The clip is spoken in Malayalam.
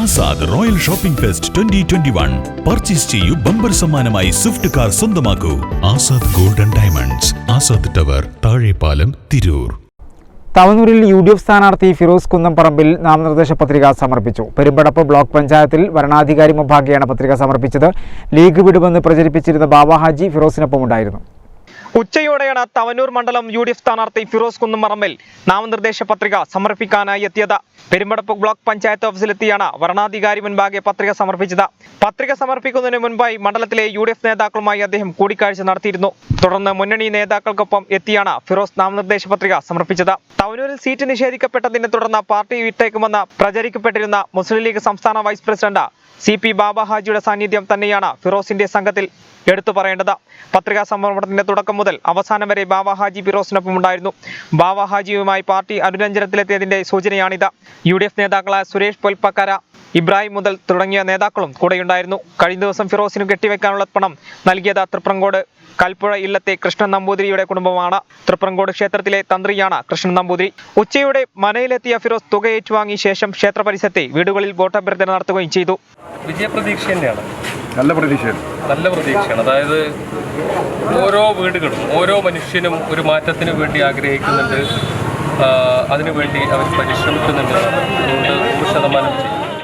Azad royal shopping fest twenty twenty one. Purchase ചെയ്യൂ ബമ്പർ സമ്മാനമായി സ്വിഫ്റ്റ് കാർ സ്വന്തമാക്കൂ. Azad golden diamonds Azad tower Thazhepalam Tirur. തവനൂരിൽ U D F സ്ഥാനാർത്ഥി ഫിറോസ് കുന്നംപറമ്പിൽ നാമനിർദ്ദേശ പത്രിക സമർപ്പിച്ചു. പെരുമ്പടപ്പ് ബ്ലോക്ക് പഞ്ചായത്തിൽ വരണാധികാരി മുമ്പാകെയാണ് പത്രിക സമർപ്പിച്ചത്. ലീഗ് വിടുമെന്ന് പ്രചരിപ്പിച്ചിരുന്ന ബാബ ഹാജി ഫിറോസിനൊപ്പം ഉണ്ടായിരുന്നു ഉച്ചയോടെയാണ് തവനൂർ മണ്ഡലം യു ഡി എഫ് സ്ഥാനാർത്ഥി ഫിറോസ് കുന്നുമറമ്പിൽ നാമനിർദ്ദേശ പത്രിക സമർപ്പിക്കാനായി എത്തിയത്. പെരുമ്പടപ്പ് ബ്ലോക്ക് പഞ്ചായത്ത് ഓഫീസിലെത്തിയാണ് വരണാധികാരി മുൻപാകെ പത്രിക സമർപ്പിച്ചത്. പത്രിക സമർപ്പിക്കുന്നതിന് മുൻപായി മണ്ഡലത്തിലെ യു ഡി എഫ് നേതാക്കളുമായി അദ്ദേഹം കൂടിക്കാഴ്ച നടത്തിയിരുന്നു. തുടർന്ന് മുന്നണി നേതാക്കൾക്കൊപ്പം എത്തിയാണ് ഫിറോസ് നാമനിർദ്ദേശ പത്രിക സമർപ്പിച്ചത്. തവനൂരിൽ സീറ്റ് നിഷേധിക്കപ്പെട്ടതിനെ തുടർന്ന് പാർട്ടി വിട്ടേക്കുമെന്ന് പ്രചരിക്കപ്പെട്ടിരുന്ന മുസ്ലിം ലീഗ് സംസ്ഥാന vice president C P Baba ഹാജിയുടെ സാന്നിധ്യം തന്നെയാണ് ഫിറോസിന്റെ സംഘത്തിൽ എടുത്തു പറയേണ്ടത്. പത്രികാ സമർപ്പണത്തിന്റെ തുടക്കം മുതൽ അവസാനം വരെ ബാബ ഹാജി ഫിറോസിനൊപ്പം ഉണ്ടായിരുന്നു. ബാബ ഹാജിയുമായി പാർട്ടി അനുരഞ്ജനത്തിലെത്തിയതിന്റെ സൂചനയാണിത്. യു ഡി എഫ് നേതാക്കളായ സുരേഷ് പൊൽപ്പക്കര ഇബ്രാഹിം മുതൽ തുടങ്ങിയ നേതാക്കളും കൂടെയുണ്ടായിരുന്നു. കഴിഞ്ഞ ദിവസം ഫിറോസിന് കെട്ടിവെക്കാനുള്ള പണം നൽകിയത് തൃപ്രങ്കോട് കൽപ്പുഴ ഇല്ലത്തെ കൃഷ്ണൻ നമ്പൂതിരിയുടെ കുടുംബമാണ്. തൃപ്രങ്കോട് ക്ഷേത്രത്തിലെ തന്ത്രിയാണ് കൃഷ്ണൻ നമ്പൂതിരി. ഉച്ചയുടെ മനയിലെത്തിയ ഫിറോസ് തുക ഏറ്റുവാങ്ങിയ ശേഷം ക്ഷേത്ര പരിസരത്തെ വീടുകളിൽ വോട്ടഭ്യർത്ഥന നടത്തുകയും ചെയ്തു. വിജയപ്രതീക്ഷ തന്നെയാണ്. നല്ല പ്രതീക്ഷയാണ്. നല്ല പ്രതീക്ഷയാണ്. അതായത് ഓരോ വീടുകളും ഓരോ മനുഷ്യനും ഒരു മാറ്റത്തിന് വേണ്ടി ആഗ്രഹിക്കുന്നുണ്ട്. അതിനുവേണ്ടി അവർ പരിശ്രമിക്കുന്നുണ്ട്. അതുകൊണ്ട് നൂറ് ശതമാനം ചെയ്യും